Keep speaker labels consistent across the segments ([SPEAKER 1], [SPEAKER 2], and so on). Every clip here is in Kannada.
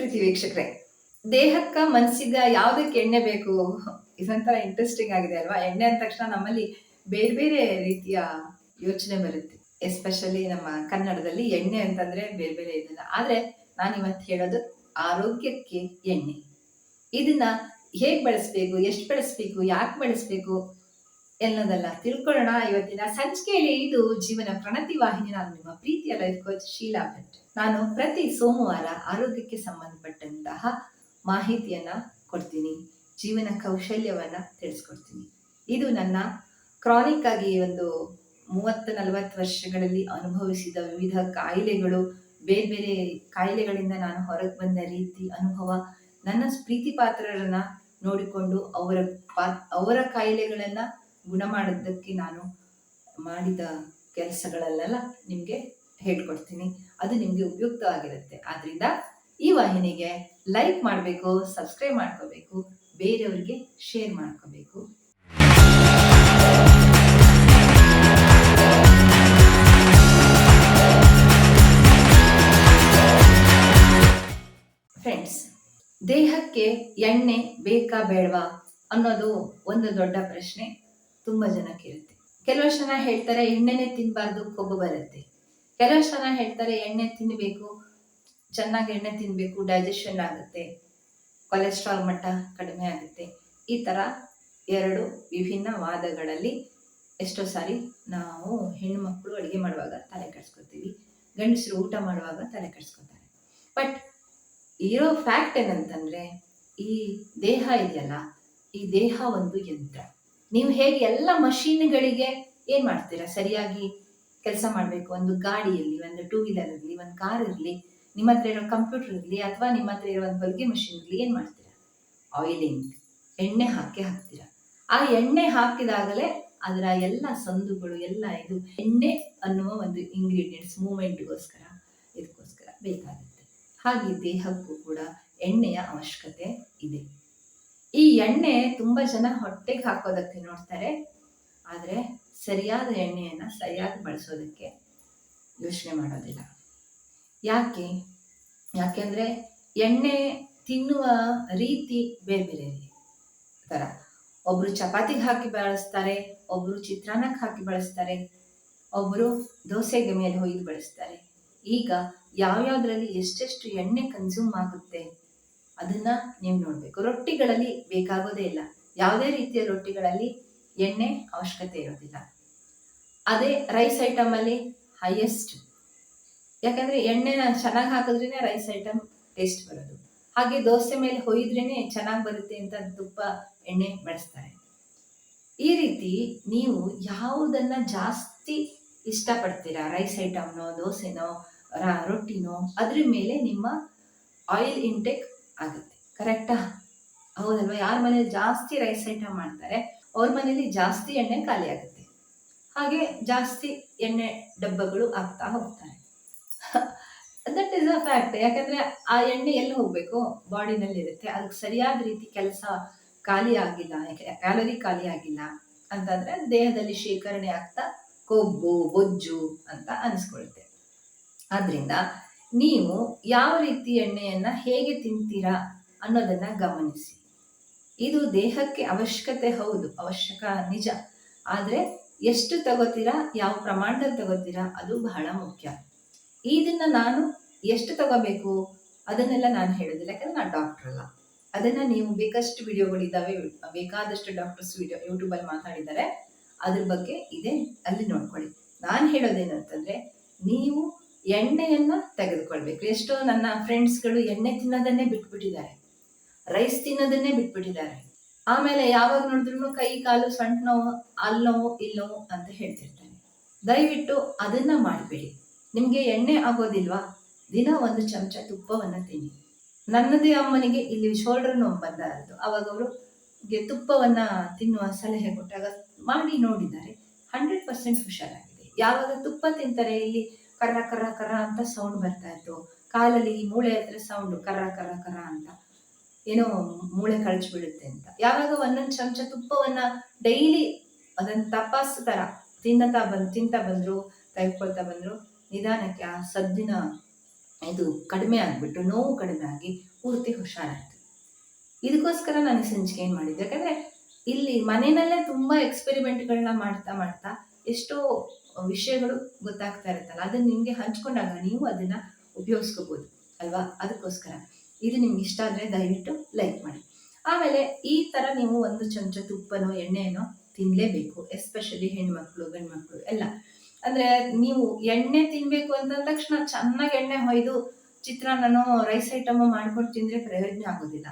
[SPEAKER 1] ಪ್ರೀತಿ ವೀಕ್ಷಕರೇ. ದೇಹಕ್ಕ ಮನಸ್ಸಿಗ ಯಾವ್ದಕ್ಕೆ ಎಣ್ಣೆ ಬೇಕು? ಇದೊಂಥರ ಇಂಟ್ರೆಸ್ಟಿಂಗ್ ಆಗಿದೆ ಅಲ್ವಾ? ಎಣ್ಣೆ ಅಂದ ತಕ್ಷಣ ನಮ್ಮಲ್ಲಿ ಬೇರೆ ಬೇರೆ ರೀತಿಯ ಯೋಚನೆ ಬರುತ್ತೆ. ಎಸ್ಪೆಷಲಿ ನಮ್ಮ ಕನ್ನಡದಲ್ಲಿ ಎಣ್ಣೆ ಅಂತಂದ್ರೆ ಬೇರೆ ಬೇರೆ ಇದನ್ನ ಆದ್ರೆ ನಾನು ಇವತ್ತು ಹೇಳೋದು ಆರೋಗ್ಯಕ್ಕೆ ಎಣ್ಣೆ. ಇದನ್ನ ಹೇಗ್ ಬಳಸ್ಬೇಕು? ಎಷ್ಟು ಬಳಸ್ಬೇಕು? ಯಾಕೆ ಬಳಸ್ಬೇಕು? ಎನ್ನೋದಲ್ಲ. ತಿಳ್ಕೊಳ್ಳೋಣ ಇವತ್ತಿನ ಸಂಚಿಕೆಯಲ್ಲಿ ಇದು ಜೀವನ ಪ್ರಣತಿ ವಾಹಿನಿ ನಾನು ನಿಮ್ಮ ಪ್ರೀತಿಯ ಲೈಫ್ ಕೋಚ್ ಶೀಲಾ ಭಟ್. ನಾನು ಪ್ರತಿ ಸೋಮವಾರ ಆರೋಗ್ಯಕ್ಕೆ ಸಂಬಂಧಪಟ್ಟಂತಹ ಮಾಹಿತಿಯನ್ನ ಕೊಡ್ತೀನಿ. ಜೀವನ ಕೌಶಲ್ಯವನ್ನ ತಿಳಿಸ್ಕೊಡ್ತೀನಿ. ಇದು ನನ್ನ ಕ್ರಾನಿಕ್ ಆಗಿ ಒಂದು ಮೂವತ್ತು ನಲವತ್ತು ವರ್ಷಗಳಲ್ಲಿ ಅನುಭವಿಸಿದ ವಿವಿಧ ಕಾಯಿಲೆಗಳು. ಬೇರೆ ಬೇರೆ ಕಾಯಿಲೆಗಳಿಂದ ನಾನು ಹೊರಗೆ ಬಂದ ರೀತಿ ಅನುಭವ. ನನ್ನ ಪ್ರೀತಿ ಪಾತ್ರರನ್ನ ನೋಡಿಕೊಂಡು ಅವರ ಪಾ ಅವರ ಕಾಯಿಲೆಗಳನ್ನ ಗುಣ ಮಾಡೋದಕ್ಕೆ ನಾನು ಮಾಡಿದ ಕೆಲಸಗಳಲ್ಲೆಲ್ಲ ನಿಮಗೆ ಹೇಳ್ಕೊಡ್ತೀನಿ. ಅದು ನಿಮಗೆ ಉಪಯುಕ್ತವಾಗಿರುತ್ತೆ. ಆದ್ರಿಂದ ಈ ವಾಹಿನಿಗೆ ಲೈಕ್ ಮಾಡಬೇಕು, ಸಬ್ಸ್ಕ್ರೈಬ್ ಮಾಡ್ಕೋಬೇಕು, ಬೇರೆಯವರಿಗೆ ಶೇರ್ ಮಾಡ್ಕೋಬೇಕು. ಫ್ರೆಂಡ್ಸ್ ದೇಹಕ್ಕೆ ಎಣ್ಣೆ ಬೇಕಾ ಬೇಡವಾ ಅನ್ನೋದು ಒಂದು ದೊಡ್ಡ ಪ್ರಶ್ನೆ. ತುಂಬ ಜನಕ್ಕೆ ಇರುತ್ತೆ ಕೆಲವಷ್ಟು ಜನ ಹೇಳ್ತಾರೆ, ಎಣ್ಣೆನೆ ತಿನ್ನಬಾರ್ದು ಕೊಬ್ಬು ಬರುತ್ತೆ. ಕೆಲವಷ್ಟು ಜನ ಹೇಳ್ತಾರೆ, ಎಣ್ಣೆ ತಿನ್ನಬೇಕು ಚೆನ್ನಾಗಿ ಎಣ್ಣೆ ತಿನ್ನಬೇಕು ಡೈಜೆಷನ್ ಆಗುತ್ತೆ ಕೊಲೆಸ್ಟ್ರಾಲ್ ಮಟ್ಟ ಕಡಿಮೆ ಆಗುತ್ತೆ. ಈ ಥರ ಎರಡು ವಿಭಿನ್ನ ವಾದಗಳಲ್ಲಿ ಎಷ್ಟೋ ಸಾರಿ ನಾವು ಹೆಣ್ಣುಮಕ್ಕಳು ಅಡುಗೆ ಮಾಡುವಾಗ ತಲೆ ಕೆಡಿಸ್ಕೊತೀವಿ. ಗಂಡಸರು ಊಟ ಮಾಡುವಾಗ ತಲೆ ಕೆಡಿಸ್ಕೊತಾರೆ. ಬಟ್ ಇರೋ ಫ್ಯಾಕ್ಟ್ ಏನಂತಂದ್ರೆ, ಈ ದೇಹ ಇದೆಯಲ್ಲ, ಈ ದೇಹ ಒಂದು ಯಂತ್ರ. ನೀವು ಹೇಗೆ ಎಲ್ಲ ಮಷೀನ್ಗಳಿಗೆ ಏನ್ ಮಾಡ್ತೀರಾ? ಸರಿಯಾಗಿ ಕೆಲಸ ಮಾಡಬೇಕು, ಒಂದು ಗಾಡಿಯಲ್ಲಿ, ಒಂದು ಟೂ ವೀಲರ್ ಇರಲಿ, ಒಂದು ಕಾರ್ ಇರಲಿ, ನಿಮ್ಮ ಹತ್ರ ಇರೋ ಕಂಪ್ಯೂಟರ್ ಇರಲಿ, ಅಥವಾ ನಿಮ್ಮ ಹತ್ರ ಇರೋ ಒಂದು ಹೊಲಿಗೆ ಮಷೀನ್ ಇರಲಿ, ಏನು ಮಾಡ್ತೀರಾ? ಆಯಿಲಿಂಗ್ ಎಣ್ಣೆ ಹಾಕಿ ಹಾಕ್ತೀರಾ? ಆ ಎಣ್ಣೆ ಹಾಕಿದಾಗಲೇ ಅದರ ಎಲ್ಲ ಸಂದುಗಳು, ಎಲ್ಲ ಇದು, ಎಣ್ಣೆ ಅನ್ನುವ ಒಂದು ಇಂಗ್ರೀಡಿಯೆಂಟ್ಸ್ ಮೂಮೆಂಟ್ಗೋಸ್ಕರ ಇದಕ್ಕೋಸ್ಕರ ಬೇಕಾಗುತ್ತೆ. ಹಾಗೆ ದೇಹಕ್ಕೂ ಕೂಡ ಎಣ್ಣೆಯ ಅವಶ್ಯಕತೆ ಇದೆ. ಈ ಎಣ್ಣೆ ತುಂಬಾ ಜನ ಹೊಟ್ಟೆಗೆ ಹಾಕೋದಕ್ಕೆ ನೋಡ್ತಾರೆ. ಆದರೆ ಸರಿಯಾದ ಎಣ್ಣೆಯನ್ನು ಸರಿಯಾಗಿ ಬಳಸೋದಕ್ಕೆ ಯೋಚನೆ ಮಾಡೋದಿಲ್ಲ. ಯಾಕೆ? ಯಾಕೆಂದ್ರೆ ಎಣ್ಣೆ ತಿನ್ನುವ ರೀತಿ ಬೇರೆ ಬೇರೆ ಥರ ಒಬ್ರು ಚಪಾತಿಗೆ ಹಾಕಿ ಬಳಸ್ತಾರೆ, ಒಬ್ರು ಚಿತ್ರಾನ್ನಕ್ಕೆ ಹಾಕಿ ಬಳಸ್ತಾರೆ, ಒಬ್ರು ದೋಸೆಗೆ ಮೇಲೆ ಹೊಯ್ದು ಬಳಸ್ತಾರೆ. ಈಗ ಯಾವ್ಯಾವ್ದ್ರಲ್ಲಿ ಎಷ್ಟೆಷ್ಟು ಎಣ್ಣೆ ಕನ್ಸ್ಯೂಮ್ ಆಗುತ್ತೆ? ಅದನ್ನ ನೀವು ನೋಡ್ಬೇಕು. ರೊಟ್ಟಿಗಳಲ್ಲಿ ಬೇಕಾಗೋದೇ ಇಲ್ಲ. ಯಾವುದೇ ರೀತಿಯ ರೊಟ್ಟಿಗಳಲ್ಲಿ ಎಣ್ಣೆ ಅವಶ್ಯಕತೆ ಇರೋದಿಲ್ಲ. ಅದೇ ರೈಸ್ ಐಟಮ್ ಅಲ್ಲಿ ಹೈಯೆಸ್ಟ್ ಯಾಕಂದ್ರೆ ಎಣ್ಣೆನ ಚೆನ್ನಾಗಿ ಹಾಕಿದ್ರೇ ರೈಸ್ ಐಟಮ್ ಟೇಸ್ಟ್ ಬರೋದು. ಹಾಗೆ ದೋಸೆ ಮೇಲೆ ಹೊಯ್ದ್ರೇನೆ ಚೆನ್ನಾಗಿ ಬರುತ್ತೆ ಅಂತ ತುಪ್ಪ ಎಣ್ಣೆ ಬಳಸ್ತಾರೆ. ಈ ರೀತಿ ನೀವು ಯಾವುದನ್ನ ಜಾಸ್ತಿ ಇಷ್ಟಪಡ್ತೀರಾ? ರೈಸ್ ಐಟಮ್ನೋ ದೋಸೆನೋ ರೊಟ್ಟಿನೋ, ಅದ್ರ ಮೇಲೆ ನಿಮ್ಮ ಆಯಿಲ್ ಇಂಟೇಕ್ ಆಗುತ್ತೆ. ಕರೆಕ್ಟಾ ಹೌದಲ್ವಾ? ಯಾರ ಮನೇಲಿ ಜಾಸ್ತಿ ರೈಸ್ ಐಟಮ್ ಮಾಡ್ತಾರೆ, ಅವ್ರ ಮನೇಲಿ ಜಾಸ್ತಿ ಎಣ್ಣೆ ಖಾಲಿ ಆಗುತ್ತೆ. ಹಾಗೆ ಜಾಸ್ತಿ ಎಣ್ಣೆ ಡಬ್ಬಗಳು ಆಗ್ತಾ ಹೋಗ್ತಾರೆ. ದಟ್ ಇಸ್ ಅ ಫ್ಯಾಕ್ಟ್ ಯಾಕಂದ್ರೆ ಆ ಎಣ್ಣೆ ಎಲ್ಲಿ ಹೋಗ್ಬೇಕು? ಬಾಡಿನಲ್ಲಿ ಇರುತ್ತೆ ಅದಕ್ಕೆ ಸರಿಯಾದ ರೀತಿ ಕೆಲಸ ಖಾಲಿ ಆಗಿಲ್ಲ. ಕ್ಯಾಲರಿ ಖಾಲಿ ಆಗಿಲ್ಲ ಅಂತಂದ್ರೆ ದೇಹದಲ್ಲಿ ಶೇಖರಣೆ ಆಗ್ತಾ ಕೊಬ್ಬು, ಬೊಜ್ಜು ಅಂತ ಅನಿಸ್ಕೊಳುತ್ತೆ. ಆದ್ರಿಂದ ನೀವು ಯಾವ ರೀತಿ ಎಣ್ಣೆಯನ್ನು ಹೇಗೆ ತಿಂತೀರಾ ಅನ್ನೋದನ್ನು ಗಮನಿಸಿ. ಇದು ದೇಹಕ್ಕೆ ಅವಶ್ಯಕತೆ ಹೌದು, ಅವಶ್ಯಕ, ನಿಜ. ಆದರೆ ಎಷ್ಟು ತಗೋತೀರಾ, ಯಾವ ಪ್ರಮಾಣದಲ್ಲಿ ತಗೋತೀರಾ ಅದು ಬಹಳ ಮುಖ್ಯ. ಇದನ್ನು ನಾನು ಎಷ್ಟು ತಗೋಬೇಕು ಅದನ್ನೆಲ್ಲ ನಾನು ಹೇಳೋದಿಲ್ಲ ಯಾಕಂದ್ರೆ ನಾನು ಡಾಕ್ಟರ್ ಅಲ್ಲ. ಅದನ್ನ ನೀವು ಬೇಕಷ್ಟು ವಿಡಿಯೋಗಳಿದ್ದಾವೆ ಬೇಕಾದಷ್ಟು ಡಾಕ್ಟರ್ಸ್ ವಿಡಿಯೋ ಯೂಟ್ಯೂಬಲ್ಲಿ ಮಾತಾಡಿದ್ದಾರೆ. ಅದ್ರ ಬಗ್ಗೆ ಇದೆ, ಅಲ್ಲಿ ನೋಡ್ಕೊಳ್ಳಿ. ನಾನು ಹೇಳೋದೇನಂತಂದರೆ, ನೀವು ಎಣ್ಣೆಯನ್ನ ತೆಗೆದುಕೊಳ್ಬೇಕು. ಎಷ್ಟೋ ನನ್ನ ಫ್ರೆಂಡ್ಸ್ಗಳು ಎಣ್ಣೆ ತಿನ್ನೋದನ್ನೇ ಬಿಟ್ಬಿಟ್ಟಿದ್ದಾರೆ. ರೈಸ್ ತಿನ್ನೋದನ್ನೇ ಬಿಟ್ಬಿಟ್ಟಿದ್ದಾರೆ. ಆಮೇಲೆ ಯಾವಾಗ ನೋಡಿದ್ರು ಕೈ, ಕಾಲು ಸೊಂಟ ನೋವು ಅಲ್ಲಿ ನೋವು ಅಂತ ಹೇಳ್ತಿರ್ತಾರೆ. ದಯವಿಟ್ಟು ಅದನ್ನ ಮಾಡಬೇಡಿ. ನಿಮಗೆ ಎಣ್ಣೆ ಆಗೋದಿಲ್ವಾ? ದಿನ ಒಂದು ಚಮಚ ತುಪ್ಪವನ್ನು ತಿನ್ನಿ. ನನ್ನದೇ ಅಮ್ಮನಿಗೆ ಇಲ್ಲಿ ಶೋಲ್ಡರ್ ನೋವು ಬಂದಾರದು ಅವಾಗ ಅವರು ತುಪ್ಪವನ್ನ ತಿನ್ನುವ ಸಲಹೆ ಕೊಟ್ಟಾಗ ಮಾಡಿ ನೋಡಿದ್ದಾರೆ. ಹಂಡ್ರೆಡ್ ಪರ್ಸೆಂಟ್ ಹುಷಾರಾಗಿದೆ. ಯಾವಾಗ ತುಪ್ಪ ತಿಂತಾರೆ ಇಲ್ಲಿ? ಕರ್ರ ಕರ್ರ ಕರ್ರ ಅಂತ ಸೌಂಡ್ ಬರ್ತಾ ಇತ್ತು. ಕಾಲಲ್ಲಿ ಈ ಮೂಳೆ ಹತ್ರ ಸೌಂಡ್ ಕರ್ರ ಕರ್ರ ಕರ ಅಂತ. ಏನೋ ಮೂಳೆ ಕಳಚಿ ಬೀಳುತ್ತೆ ಅಂತ. ಯಾವಾಗ ಒಂದೊಂದು ಚಮಚ ತುಪ್ಪವನ್ನ ಡೈಲಿ ಅದನ್ನ ತಪಾಸ್ ತರ ತಿನ್ನತಾ ಬಂದ್, ತಿಂತಾ ಬಂದ್ರು ತೆಗೆದುಕೊಳ್ತಾ ಬಂದ್ರು, ನಿಧಾನಕ್ಕೆ ಆ ಸದ್ದಿನ ಇದು ಕಡಿಮೆ ಆಗಿಬಿಟ್ಟು, ನೋವು ಕಡಿಮೆ ಆಗಿ ಪೂರ್ತಿ ಹುಷಾರಾಯಿತು. ಇದಕ್ಕೋಸ್ಕರ ನಾನು ಸಂಚಿಕೆ ಏನು ಮಾಡಿದ್ದೆ? ಯಾಕಂದರೆ ಇಲ್ಲಿ ಮನೆಯಲ್ಲೇ ತುಂಬ ಎಕ್ಸ್ಪೆರಿಮೆಂಟ್ಗಳನ್ನ ಮಾಡ್ತಾ ಮಾಡ್ತಾ ಎಷ್ಟೋ ವಿಷಯಗಳು ಗೊತ್ತಾಗ್ತಾ ಇರುತ್ತಲ್ಲ, ಅದನ್ನು ನಿಮಗೆ ಹಂಚ್ಕೊಂಡಾಗ ನೀವು ಅದನ್ನು ಉಪಯೋಗಿಸ್ಕೋಬೋದು, ಅಲ್ವಾ? ಅದಕ್ಕೋಸ್ಕರ. ಇದು ನಿಮ್ಗೆ ಇಷ್ಟ ಆದರೆ ದಯವಿಟ್ಟು ಲೈಕ್ ಮಾಡಿ. ಆಮೇಲೆ ಈ ಥರ ನೀವು ಒಂದು ಚಮಚ ತುಪ್ಪನೋ, ಎಣ್ಣೆನೋ ತಿನ್ನಲೇಬೇಕು ಎಸ್ಪೆಷಲಿ ಹೆಣ್ಮಕ್ಳು, ಗಂಡ್ಮಕ್ಳು, ಎಲ್ಲ. ಅಂದರೆ ನೀವು ಎಣ್ಣೆ ತಿನ್ನಬೇಕು ಅಂತ ತಕ್ಷಣ ಚೆನ್ನಾಗಿ ಎಣ್ಣೆ ಹೊಯ್ದು ಚಿತ್ರಾನ್ನನೋ ರೈಸ್ ಐಟಮು ಮಾಡ್ಕೊಂಡು ತಿಂದರೆ ಪ್ರಯೋಜನ ಆಗೋದಿಲ್ಲ.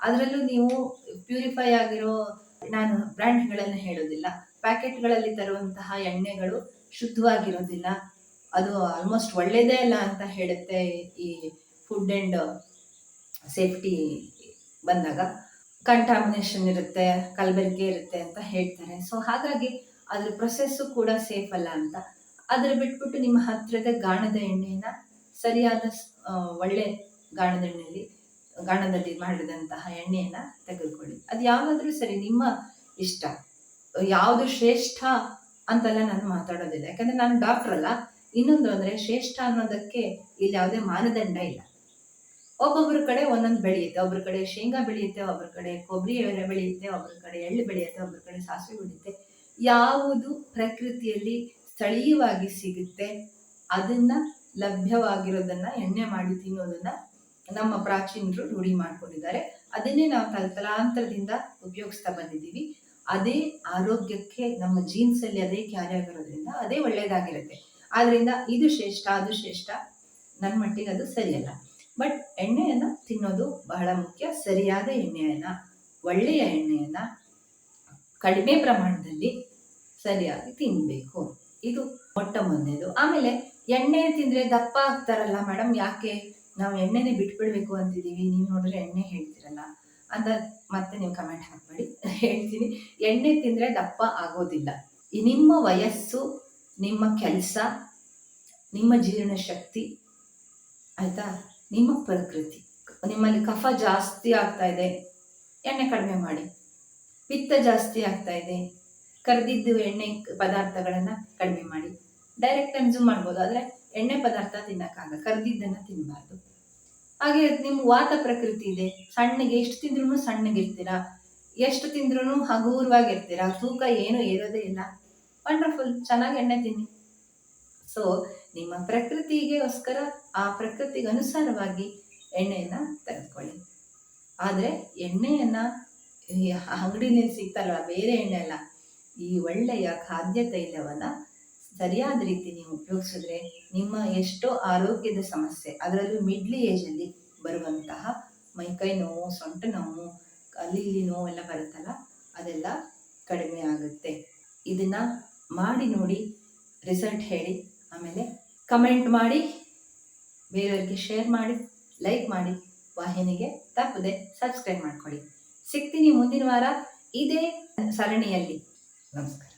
[SPEAKER 1] ಅದರಲ್ಲೂ ನೀವು ಪ್ಯೂರಿಫೈ ಆಗಿರೋ, ನಾನು ಬ್ರ್ಯಾಂಡ್ಗಳನ್ನು ಹೇಳೋದಿಲ್ಲ. ಪ್ಯಾಕೆಟ್ಗಳಲ್ಲಿ ತರುವಂತಹ ಎಣ್ಣೆಗಳು ಶುದ್ಧವಾಗಿರೋದಿಲ್ಲ. ಅದು ಆಲ್ಮೋಸ್ಟ್ ಒಳ್ಳೇದೇ ಅಲ್ಲ ಅಂತ ಹೇಳುತ್ತೆ ಈ ಫುಡ್ ಆ್ಯಂಡ್ ಸೇಫ್ಟಿ ಬಂದಾಗ. ಕಂಟಾಮಿನೇಷನ್ ಇರುತ್ತೆ, ಕಲಬೆರಕೆ ಇರುತ್ತೆ ಅಂತ ಹೇಳ್ತಾರೆ. ಸೊ ಹಾಗಾಗಿ ಅದ್ರ ಪ್ರೊಸೆಸ್ಸು ಕೂಡ ಸೇಫ್ ಅಲ್ಲ ಅಂತ. ಅದ್ರ ಬಿಟ್ಬಿಟ್ಟು ನಿಮ್ಮ ಹತ್ತಿರದ ಗಾಣದ ಎಣ್ಣೆನ ಸರಿಯಾದ ಒಳ್ಳೆ ಗಾಣದ ಎಣ್ಣೆಯಲ್ಲಿ, ಗಾಣದಲ್ಲಿ ಮಾಡಿದಂತಹ ಎಣ್ಣೆಯನ್ನು ತೆಗೆದುಕೊಳ್ಳಿ. ಅದು ಯಾವುದಾದ್ರೂ ಸರಿ ನಿಮ್ಮ ಇಷ್ಟ, ಯಾವುದು ಶ್ರೇಷ್ಠ ಅಂತೆಲ್ಲ ನಾನು ಮಾತಾಡೋದಿಲ್ಲ. ಯಾಕಂದ್ರೆ ನಾನು ಡಾಕ್ಟರ್ ಅಲ್ಲ. ಇನ್ನೊಂದು ಅಂದರೆ ಶ್ರೇಷ್ಠ ಅನ್ನೋದಕ್ಕೆ ಇಲ್ಲಿ ಯಾವುದೇ ಮಾನದಂಡ ಇಲ್ಲ. ಒಬ್ಬೊಬ್ಬರ ಕಡೆ ಒಂದೊಂದು ಬೆಳೆಯುತ್ತೆ. ಒಬ್ಬರ ಕಡೆ ಶೇಂಗಾ ಬೆಳೆಯುತ್ತೆ ಒಬ್ಬರ ಕಡೆ ಕೊಬ್ಬರಿ ಬೆಳೆಯುತ್ತೆ ಒಬ್ಬರ ಕಡೆ ಎಳ್ಳು ಬೆಳೆಯುತ್ತೆ ಒಬ್ಬರ ಕಡೆ ಸಾಸಿವೆ ಬೆಳೆಯುತ್ತೆ. ಯಾವುದು ಪ್ರಕೃತಿಯಲ್ಲಿ ಸ್ಥಳೀಯವಾಗಿ ಸಿಗುತ್ತೆ, ಅದನ್ನ ಲಭ್ಯವಾಗಿರೋದನ್ನ ಎಣ್ಣೆ ಮಾಡಿ ತಿನ್ನೋದನ್ನ ನಮ್ಮ ಪ್ರಾಚೀನರು ರೂಢಿ ಮಾಡ್ಕೊಂಡಿದ್ದಾರೆ. ಅದನ್ನೇ ನಾವು ತಲತಲಾಂತರದಿಂದ ಉಪಯೋಗಿಸ್ತಾ ಬಂದಿದ್ದೀವಿ. ಅದೇ ಆರೋಗ್ಯಕ್ಕೆ ನಮ್ಮ ಜೀನ್ಸ್ ಅಲ್ಲಿ ಅದೇ ಕ್ಯಾರಿ ಆಗಿರೋದ್ರಿಂದ ಅದೇ ಒಳ್ಳೇದಾಗಿರುತ್ತೆ. ಆದ್ರಿಂದ ಇದು ಶ್ರೇಷ್ಠ, ಅದು ಶ್ರೇಷ್ಠ ನನ್ನ ಮಟ್ಟಿಗೆ ಅದು ಸರಿಯಲ್ಲ. ಬಟ್ ಎಣ್ಣೆಯನ್ನು ತಿನ್ನೋದು ಬಹಳ ಮುಖ್ಯ. ಸರಿಯಾದ ಎಣ್ಣೆಯನ್ನ, ಒಳ್ಳೆಯ ಎಣ್ಣೆಯನ್ನ ಕಡಿಮೆ ಪ್ರಮಾಣದಲ್ಲಿ ಸರಿಯಾಗಿ ತಿನ್ನಬೇಕು ಇದು ಮೊಟ್ಟ ಮೊದಲನೇದು. ಆಮೇಲೆ ಎಣ್ಣೆ ತಿಂದರೆ ದಪ್ಪ ಆಗ್ತಾರಲ್ಲ ಮೇಡಮ್, ಯಾಕೆ? ನಾವು ಎಣ್ಣೆನೆ ಬಿಟ್ಬಿಡ್ಬೇಕು ಅಂತಿದ್ದೀವಿ ನೀವು ನೋಡಿದ್ರೆ ಎಣ್ಣೆ ಹೇಳ್ತಿರಲ್ಲ. ಅಂತ ಮತ್ತೆ ನೀವು ಕಮೆಂಟ್ ಹಾಕ್ಬೇಡಿ. ಹೇಳ್ತೀನಿ. ಎಣ್ಣೆ ತಿಂದರೆ ದಪ್ಪ ಆಗೋದಿಲ್ಲ. ನಿಮ್ಮ ವಯಸ್ಸು, ನಿಮ್ಮ ಕೆಲಸ, ನಿಮ್ಮ ಜೀರ್ಣಶಕ್ತಿ ಆಯಿತಾ? ನಿಮ್ಮ ಪ್ರಕೃತಿ. ನಿಮ್ಮಲ್ಲಿ ಕಫ ಜಾಸ್ತಿ ಆಗ್ತಾ ಇದೆ. ಎಣ್ಣೆ ಕಡಿಮೆ ಮಾಡಿ. ಪಿತ್ತ ಜಾಸ್ತಿ ಆಗ್ತಾ ಇದೆ. ಕರೆದಿದ್ದು ಎಣ್ಣೆ ಪದಾರ್ಥಗಳನ್ನು ಕಡಿಮೆ ಮಾಡಿ. ಡೈರೆಕ್ಟ್ ಕನ್ಸ್ಯೂಮ್ ಮಾಡ್ಬೋದು. ಆದರೆ ಎಣ್ಣೆ ಪದಾರ್ಥ ತಿನ್ನೋಕ್ಕಾಗಲ್ಲ. ಕರೆದಿದ್ದನ್ನು ತಿನ್ನಬಾರ್ದು ಹಾಗೆ ನಿಮ್ಮ ವಾತ ಪ್ರಕೃತಿ ಇದೆ. ಸಣ್ಣಗೆ ಎಷ್ಟು ತಿಂದ್ರೂ ಸಣ್ಣಗಿರ್ತೀರಾ ಎಷ್ಟು ತಿಂದ್ರೂ ಹಗುರವಾಗಿರ್ತೀರಾ? ತೂಕ ಏನು ಏರೋದೇ ಇಲ್ಲ. ವಂಡರ್ಫುಲ್ ಚೆನ್ನಾಗಿ ಎಣ್ಣೆ ತಿನ್ನಿ. ಸೊ ನಿಮ್ಮ ಪ್ರಕೃತಿಗೋಸ್ಕರ ಆ ಪ್ರಕೃತಿಗೆ ಅನುಸಾರವಾಗಿ ಎಣ್ಣೆಯನ್ನು ತೆಗೆದುಕೊಳ್ಳಿ. ಆದರೆ ಎಣ್ಣೆಯನ್ನು ಅಂಗಡಿನಲ್ಲಿ ಸಿಗ್ತಲ್ವ? ಬೇರೆ ಎಣ್ಣೆ ಅಲ್ಲ. ಈ ಒಳ್ಳೆಯ ಖಾದ್ಯ ತೈಲವನ್ನು ಸರಿಯಾದ ರೀತಿ ನೀವು ಉಪಯೋಗಿಸಿದ್ರೆ ನಿಮ್ಮ ಎಷ್ಟೋ ಆರೋಗ್ಯದ ಸಮಸ್ಯೆ, ಅದರಲ್ಲೂ ಮಿಡ್ಲಿ ಏಜಲ್ಲಿ ಬರುವಂತಹ ಮೈಕೈ ನೋವು, ಸೊಂಟ ನೋವು, ಅಲ್ಲಿ ಇಲ್ಲಿ ನೋವೆಲ್ಲ ಬರುತ್ತಲ್ಲ, ಅದೆಲ್ಲ ಕಡಿಮೆ ಆಗುತ್ತೆ. ಇದನ್ನು ಮಾಡಿ ನೋಡಿ ರಿಸಲ್ಟ್ ಹೇಳಿ, ಆಮೇಲೆ ಕಮೆಂಟ್ ಮಾಡಿ, ಬೇರೆಯವರಿಗೆ ಶೇರ್ ಮಾಡಿ ಲೈಕ್ ಮಾಡಿ, ವಾಹಿನಿಗೆ ತಪ್ಪದೆ ಸಬ್ಸ್ಕ್ರೈಬ್ ಮಾಡ್ಕೊಳ್ಳಿ. ಸಿಗ್ತೀನಿ ಮುಂದಿನ ವಾರ, ಇದೇ ಸರಣಿಯಲ್ಲಿ. ನಮಸ್ಕಾರ.